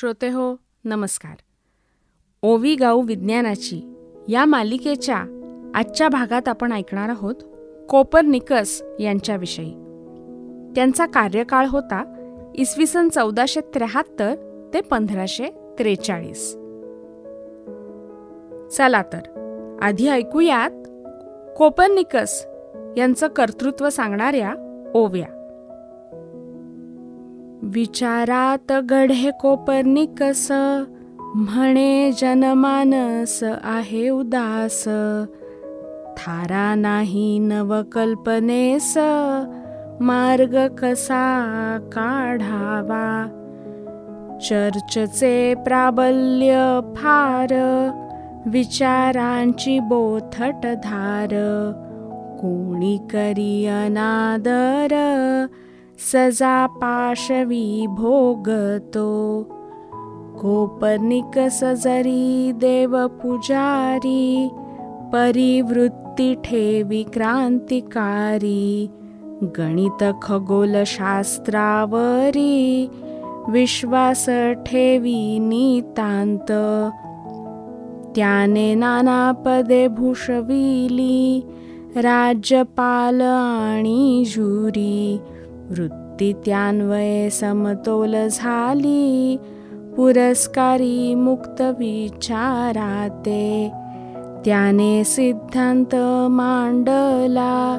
श्रोते हो नमस्कार. ओवी गाऊ विज्ञानाची या मालिकेच्या आजच्या भागात आपण ऐकणार आहोत कोपरनिकस यांच्याविषयी. त्यांचा कार्यकाळ होता इसवी सन चौदाशे त्र्याहत्तर ते पंधराशे त्रेचाळीस. चला तर आधी ऐकूयात कोपरनिकस यांचं कर्तृत्व सांगणाऱ्या ओव्या. विचारात गढे कोपर्निकस म्हणे जनमानस आहे उदास. थारा नाही नवकल्पनेस मार्ग कसा काढावा. चर्चचे प्राबल्य फार. विचारांची बोथट धार. कोणी करी अनादर. सजा पाशवी भोगतो. कोपनिक सजरी देव पुजारी परिवृत्ती ठेवी क्रांतिकारी गणित खगोल शास्त्रावरी विश्वास ठेवी नितांत. त्याने नाना पदे भूषविली राज्यपाल आणि जुरी वृत्ती त्यान्वये समतोल झाली. पुरस्कारी मुक्त विचाराते. त्याने सिद्धांत मांडला.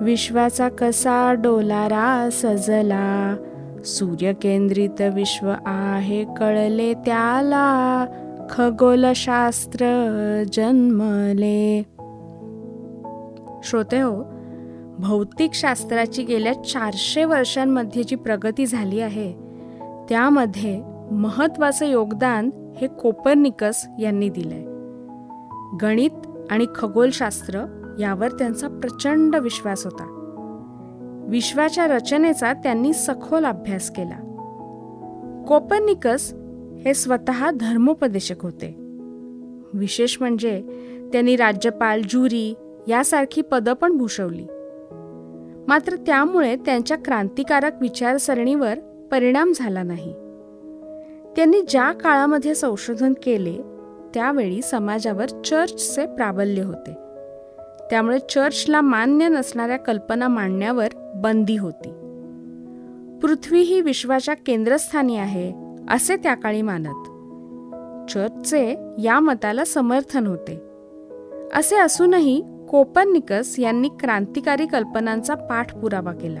विश्वाचा कसा डोलारा सजला. सूर्यकेंद्रित विश्व आहे कळले त्याला. खगोलशास्त्र जन्मले. श्रोते हो भौतिकशास्त्राची गेल्या चारशे वर्षांमध्ये जी प्रगती झाली आहे त्यामध्ये महत्त्वाचं योगदान हे कोपरनिकस यांनी दिलंय. गणित आणि खगोलशास्त्र यावर त्यांचा प्रचंड विश्वास होता. विश्वाच्या रचनेचा त्यांनी सखोल अभ्यास केला. कोपरनिकस हे स्वतः धर्मोपदेशक होते. विशेष म्हणजे त्यांनी राज्यपाल ज्युरी यासारखी पदं पण भूषवली. मात्र त्यामुळे त्यांच्या क्रांतिकारक विचारसरणीवर परिणाम झाला नाही. त्यांनी ज्या काळामध्ये संशोधन केले त्यावेळी समाजावर चर्चचे प्राबल्य होते. त्यामुळे चर्चला मान्य नसणाऱ्या कल्पना मांडण्यावर बंदी होती. पृथ्वी ही विश्वाच्या केंद्रस्थानी आहे असे त्या काळी मानत. चर्चचे या मताला समर्थन होते. असे असूनही कोपर्निकस यांनी क्रांतिकारी कल्पनांचा पाठपुरावा केला.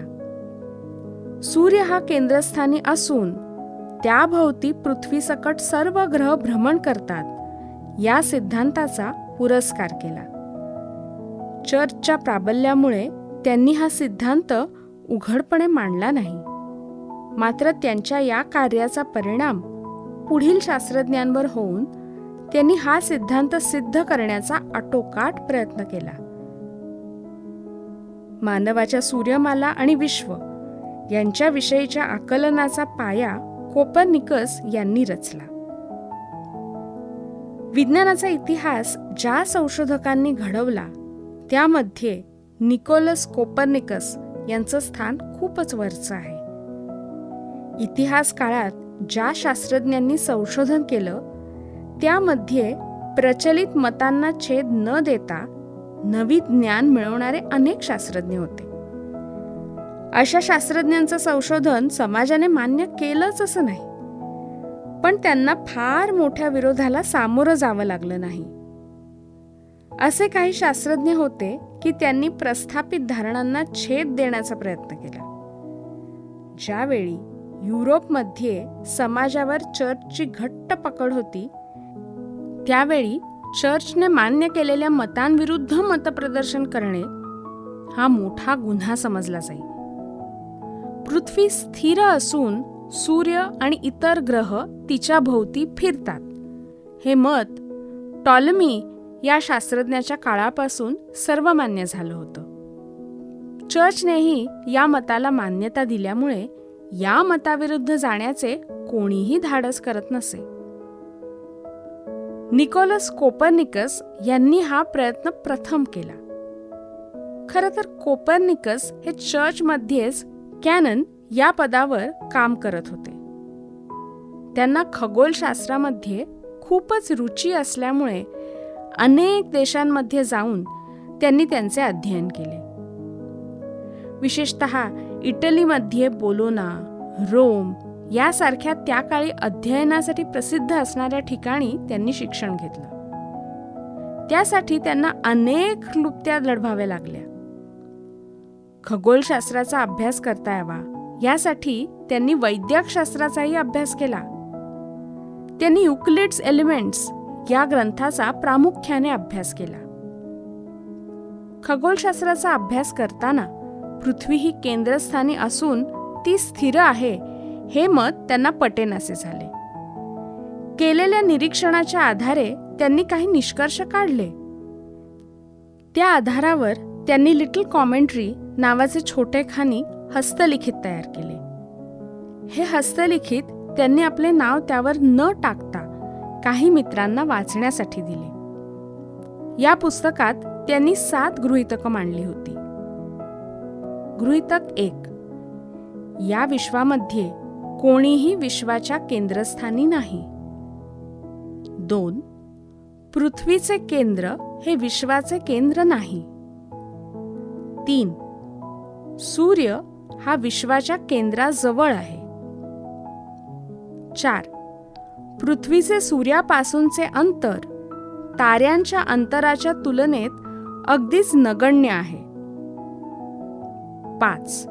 सूर्य हा केंद्रस्थानी असून त्याभोवती पृथ्वीसकट सर्व ग्रह भ्रमण करतात या सिद्धांताचा पुरस्कार केला. चर्चच्या प्राबल्यामुळे त्यांनी हा सिद्धांत उघडपणे मांडला नाही. मात्र त्यांच्या या कार्याचा परिणाम पुढील शास्त्रज्ञांवर होऊन त्यांनी हा सिद्धांत सिद्ध करण्याचा आटोकाट प्रयत्न केला. मानवाच्या सूर्यमाला आणि विश्व यांच्याविषयीच्या आकलनाचा पाया कोपरनिकस यांनी रचला. विज्ञानाचा इतिहास ज्या संशोधकांनी घडवला त्यामध्ये निकोलस कोपरनिकस यांचं स्थान खूपच वरचं आहे. इतिहास काळात ज्या शास्त्रज्ञांनी संशोधन केलं त्यामध्ये प्रचलित मतांना छेद न देता नवी ज्ञान मिळवणारे अनेक शास्त्रज्ञ होते. अशा शास्त्रज्ञांचं संशोधन समाजाने मान्य केलंच असं नाही. पण त्यांना फार मोठ्या विरोधाला सामोरं जावं लागलं नाही. असे काही शास्त्रज्ञ होते की त्यांनी प्रस्थापित धारणांना छेद देण्याचा प्रयत्न केला. ज्यावेळी युरोपमध्ये समाजावर चर्चची घट्ट पकड होती त्यावेळी चर्चने मान्य केलेल्या मतांविरुद्ध मतप्रदर्शन करणे हा मोठा गुन्हा समजला जाईल पृथ्वी स्थिर असून सूर्य आणि इतर ग्रह तिच्या भोवती फिरतात. हे मत टॉलमी या शास्त्रज्ञाच्या काळापासून सर्वमान्य झालं होतं. चर्चनेही या मताला मान्यता दिल्यामुळे या मताविरुद्ध जाण्याचे कोणीही धाडस करत नसे. निकोलस कोपर्निकस यांनी हा प्रयत्न प्रथम केला. खरं तर कोपर्निकस हे चर्चमध्येच कॅनन या पदावर काम करत होते. त्यांना खगोलशास्त्रामध्ये खूपच रुची असल्यामुळे अनेक देशांमध्ये जाऊन त्यांनी त्यांचे अध्ययन केले. विशेषत इटलीमध्ये बोलोना रोम यासारख्या त्या काळी अध्ययनासाठी प्रसिद्ध असणाऱ्या ठिकाणी त्यांनी शिक्षण घेतलं. त्यासाठी त्यांना अनेक क्लुप्त्या लढवाव्या लागल्या. खगोलशास्त्राचा अभ्यास करता यावा यासाठी त्यांनी वैद्यकशास्त्राचाही अभ्यास केला. त्यांनी युक्लिड्स एलिमेंट्स या ग्रंथाचा प्रामुख्याने अभ्यास केला. खगोलशास्त्राचा अभ्यास करताना पृथ्वी ही केंद्रस्थानी असून ती स्थिर आहे हे मत त्यांना पटेनासे झाले. केलेल्या निरीक्षणाच्या आधारे त्यांनी काही निष्कर्ष काढले. त्या आधारावर त्यांनी लिटल कॉमेंट्री नावाचे छोटेखानी हस्तलिखित तयार केले. हे हस्तलिखित त्यांनी आपले नाव त्यावर न टाकता काही मित्रांना वाचण्यासाठी दिले. या पुस्तकात त्यांनी सात गृहितकं मांडली होती. गृहितक एक या विश्वामध्ये कोणीही विश्वाच्या केंद्रस्थानी नाही. दोन पृथ्वीचे केंद्र हे विश्वाचे केंद्र नाही. तीन सूर्य हा विश्वाच्या केंद्राजवळ आहे. चार पृथ्वीचे सूर्यापासूनचे अंतर ताऱ्यांच्या अंतराच्या तुलनेत अगदीच नगण्य आहे. पाच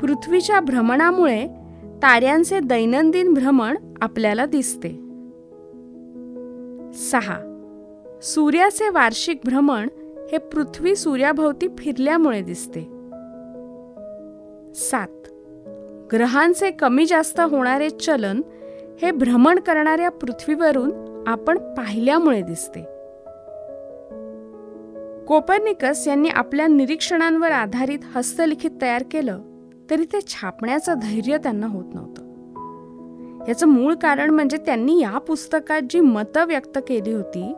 पृथ्वीच्या भ्रमणामुळे ताऱ्यांचे दैनंदिन भ्रमण आपल्याला दिसते. सहा. सूर्याचे वार्षिक भ्रमण हे पृथ्वी सूर्याभोवती फिरल्यामुळे दिसते. सात. ग्रहांचे कमी जास्त होणारे चलन हे भ्रमण करणाऱ्या पृथ्वीवरून आपण पाहिल्यामुळे दिसते. कोपर्निकस यांनी आपल्या निरीक्षणांवर आधारित हस्तलिखित तयार केलं. तरी ते छापण्याचं धैर्य त्यांना होत नव्हतं. याचं मूळ कारण म्हणजे त्यांनी या पुस्तकात जी मतं व्यक्त केली होती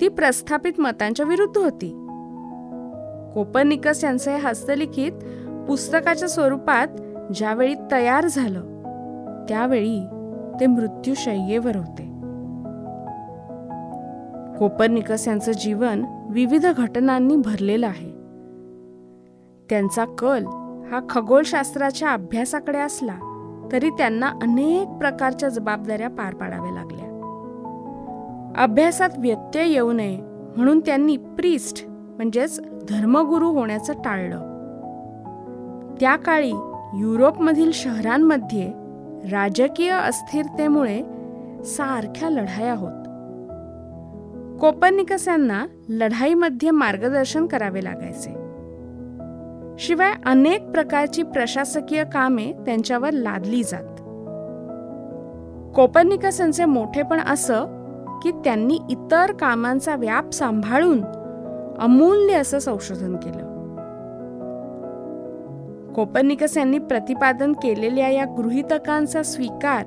ती प्रस्थापित मतांच्या विरुद्ध होती. कोपर्निकस यांचं हे हस्तलिखित पुस्तकाच्या स्वरूपात ज्यावेळी तयार झालं त्यावेळी ते मृत्यूशय्येवर होते. कोपर्निकस यांचं जीवन विविध घटनांनी भरलेलं आहे. त्यांचा कल हा खगोलशास्त्राच्या अभ्यासाकडे असला तरी त्यांना अनेक प्रकारच्या जबाबदाऱ्या पार पाडाव्या लागल्या. अभ्यासात व्यत्यय येऊ नये म्हणून त्यांनी प्रिस्ट म्हणजेच धर्मगुरू होण्याचं टाळलं. त्या काळी युरोपमधील शहरांमध्ये राजकीय अस्थिरतेमुळे सारख्या लढाया होत. कोपर्निकस यांना लढाईमध्ये मार्गदर्शन करावे लागायचे. शिवाय अनेक प्रकारची प्रशासकीय कामे त्यांच्यावर लादली जात. कोपर्निकसनचे मोठेपण असं की त्यांनी इतर कामांचा व्याप सांभाळून अमूल्य असं संशोधन केलं. कोपर्निकस यांनी प्रतिपादन केलेल्या या गृहितकांचा स्वीकार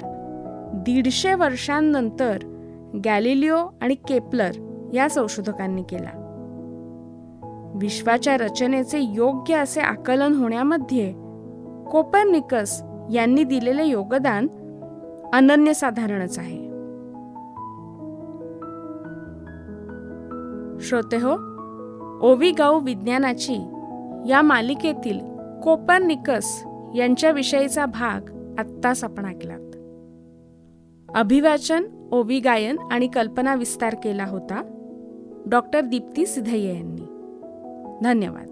दीडशे वर्षांनंतर गॅलिलिओ आणि केपलर या संशोधकांनी केला. विश्वाच्या रचनेचे योग्य असे आकलन होण्यामध्ये कोपर्निकस यांनी दिलेले योगदान अनन्यसाधारणच आहे. श्रोते हो ओवी गाऊ विज्ञानाची या मालिकेतील कोपर्निकस यांच्याविषयीचा भाग आत्ताच आपण ऐकलात. अभिवाचन ओवी गायन आणि कल्पना विस्तार केला होता डॉक्टर दीप्ती सिधय्ये यांनी. धन्यवाद